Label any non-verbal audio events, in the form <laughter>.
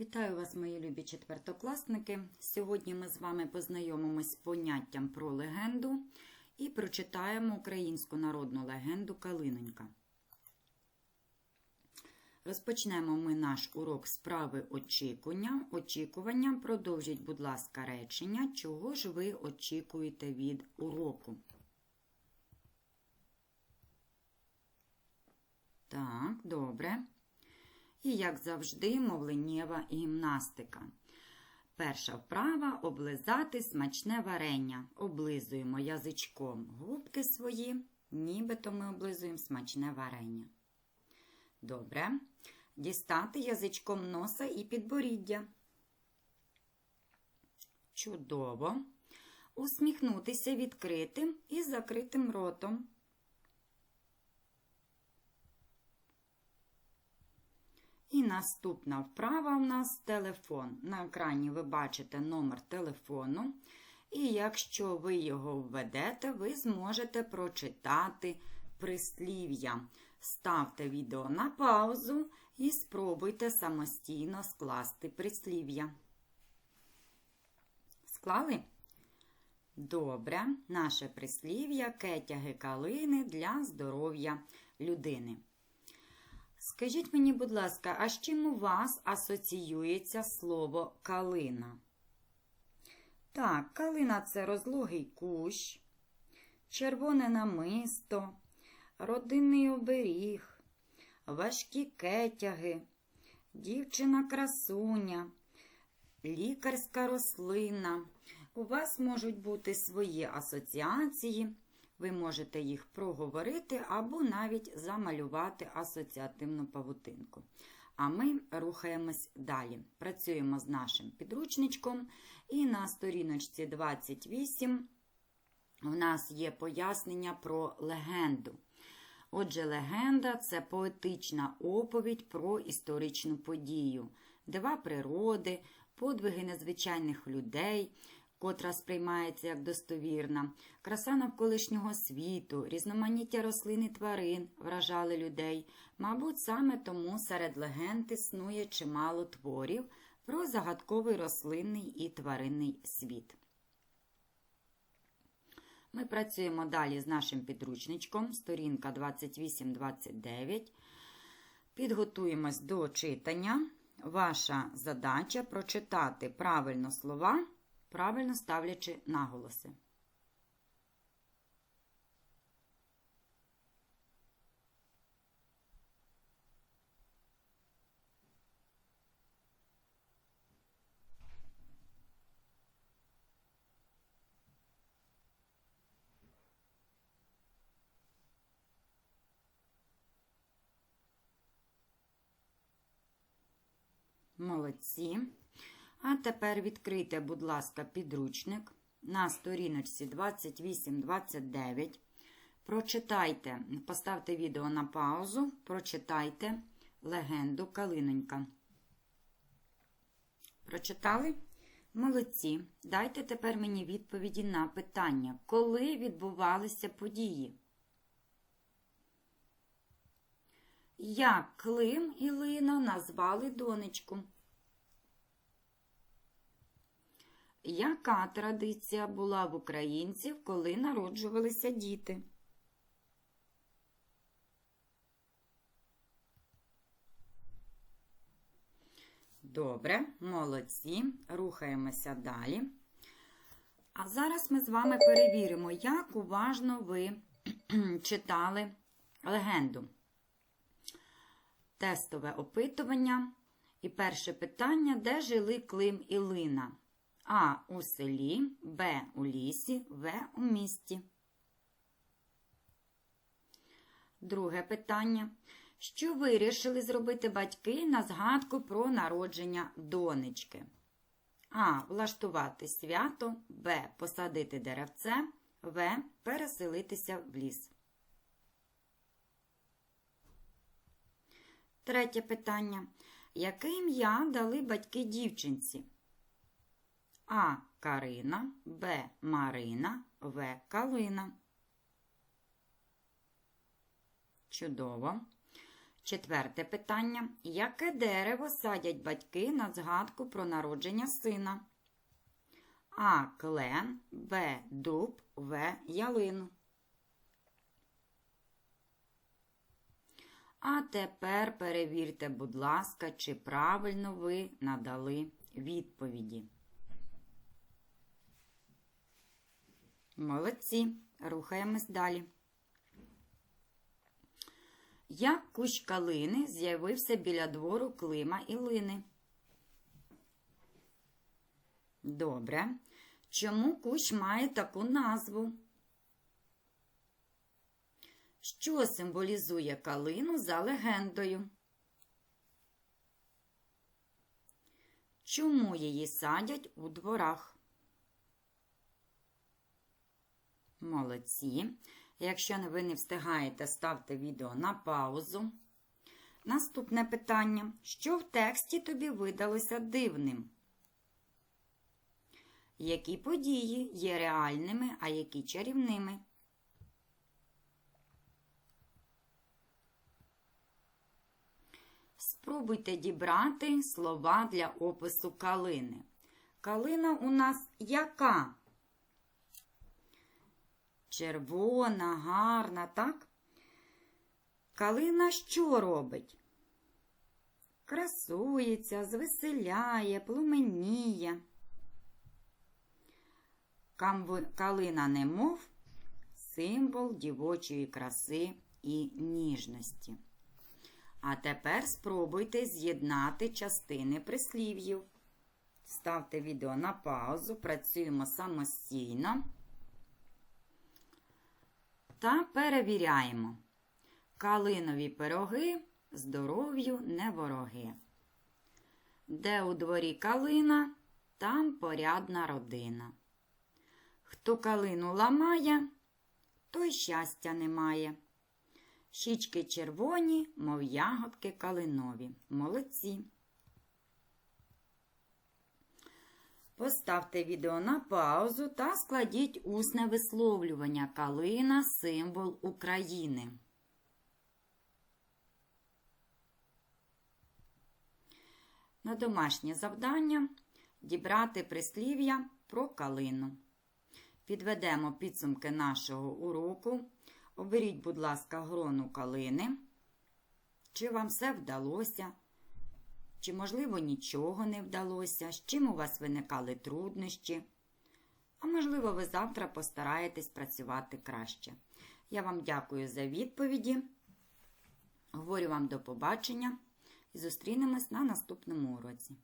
Вітаю вас, мої любі четвертокласники. Сьогодні ми з вами познайомимось з поняттям про легенду і прочитаємо українську народну легенду Калинонька. Розпочнемо ми наш урок справи очікування. Очікування. Продовжіть, будь ласка, речення, чого ж ви очікуєте від уроку. Так, добре. І, як завжди, мовленнєва гімнастика. Перша вправа облизати смачне варення. Облизуємо язичком губки свої, нібито ми облизуємо смачне варення. Добре. Дістати язичком носа і підборіддя. Чудово. Усміхнутися відкритим і закритим ротом. І наступна вправа у нас телефон. На екрані ви бачите номер телефону. І якщо ви його введете, ви зможете прочитати прислів'я. Ставте відео на паузу і спробуйте самостійно скласти прислів'я. Склали? Добре, наше прислів'я кетяги калини для здоров'я людини. Скажіть мені, будь ласка, а з чим у вас асоціюється слово калина? Так, калина це розлогий кущ, червоне намисто, родинний оберіг, важкі кетяги, дівчина-красуня, лікарська рослина. У вас можуть бути свої асоціації. Ви можете їх проговорити або навіть замалювати асоціативну павутинку. А ми рухаємось далі. Працюємо з нашим підручничком, і на сторіночці 28 у нас є пояснення про легенду. Отже, легенда це поетична оповідь про історичну подію, дива природи, подвиги незвичайних людей котра сприймається як достовірна, краса навколишнього світу, різноманіття рослин і тварин вражали людей. Мабуть, саме тому серед легенд існує чимало творів про загадковий рослинний і тваринний світ. Ми працюємо далі з нашим підручничком, сторінка 28-29. Підготуємось до читання. Ваша задача прочитати правильно слова правильно ставлячи наголоси. Молодці. А тепер відкрийте, будь ласка, підручник на сторіночці 28-29. Прочитайте, поставте відео на паузу, прочитайте легенду Калинонька. Прочитали? Молодці. Дайте тепер мені відповіді на питання, коли відбувалися події. Як Клим і Лина назвали донечку? Яка традиція була в українців, коли народжувалися діти? Добре, молодці. Рухаємося далі. А зараз ми з вами перевіримо, як уважно ви <clears throat> читали легенду. Тестове опитування. І перше питання: де жили Клим і Лина? А у селі, Б у лісі, В у місті. Друге питання. Що вирішили зробити батьки на згадку про народження донечки? А. Влаштувати свято, Б. Посадити деревце, В. Переселитися в ліс. Третє питання. Яке ім'я дали батьки дівчинці? А. Карина, Б. Марина, В. Калина. Чудово. Четверте питання. Яке дерево садять батьки на згадку про народження сина? А. Клен, Б. Дуб, В. Ялину. А тепер перевірте, будь ласка, чи правильно ви надали відповіді. Молодці. Рухаємось далі. Як кущ калини з'явився біля двору Клима і Лини? Добре. Чому кущ має таку назву? Що символізує калину за легендою? Чому її садять у дворах? Молодці. Якщо ви не встигаєте, ставте відео на паузу. Наступне питання. Що в тексті тобі видалося дивним? Які події є реальними, а які чарівними? Спробуйте дібрати слова для опису калини. Калина у нас яка? Червона, гарна, так? Калина що робить? Красується, звеселяє, пломеніє. Калина немов символ дівочої краси і ніжності. А тепер спробуйте з'єднати частини прислів'їв. Ставте відео на паузу, працюємо самостійно. Та перевіряємо. Калинові пироги здоров'ю не вороги. Де у дворі калина, там порядна родина. Хто калину ламає, той щастя не має. Щічки червоні, мов ягодки калинові. Молодці. Поставте відео на паузу та складіть усне висловлювання Калина символ України. На домашнє завдання дібрати прислів'я про калину. Підведемо підсумки нашого уроку. Оберіть, будь ласка, грону калини. Чи вам все вдалося? Чи, можливо, нічого не вдалося, з чим у вас виникали труднощі? А можливо, ви завтра постараєтесь працювати краще. Я вам дякую за відповіді. Говорю вам до побачення і зустрінемось на наступному уроці.